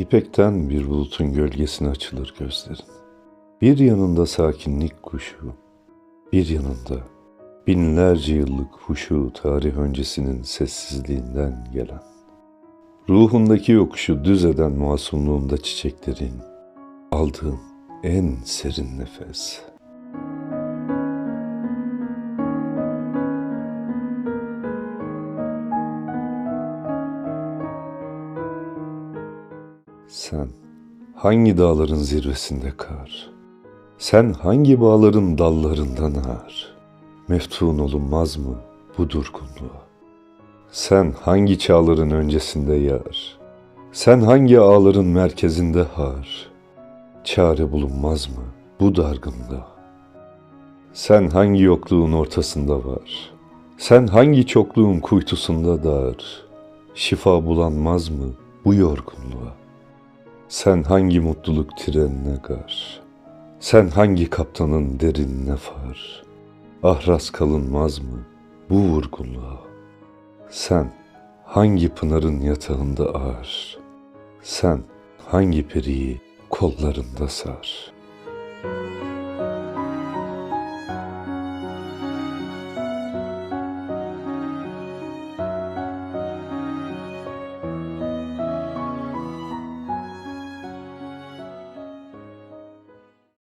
İpekten bir bulutun gölgesine açılır gözlerin. Bir yanında sakinlik kuşu, bir yanında binlerce yıllık huşu tarih öncesinin sessizliğinden gelen. Ruhundaki yokuşu düz eden masumluğunda çiçeklerin, aldığın en serin nefes. Sen hangi dağların zirvesinde kar? Sen hangi bağların dallarından ağır? Meftun olunmaz mı bu durgunluğa? Sen hangi çağların öncesinde yar? Sen hangi ağların merkezinde har? Çare bulunmaz mı bu dargınlığa? Sen hangi yokluğun ortasında var? Sen hangi çokluğun kuytusunda dar? Şifa bulanmaz mı bu yorgunluğa? Sen hangi mutluluk trenine gar? Sen hangi kaptanın derinine far? Ahraz kalınmaz mı bu vurgunluğa? Sen hangi pınarın yatağında ağır? Sen hangi periyi kollarında sar?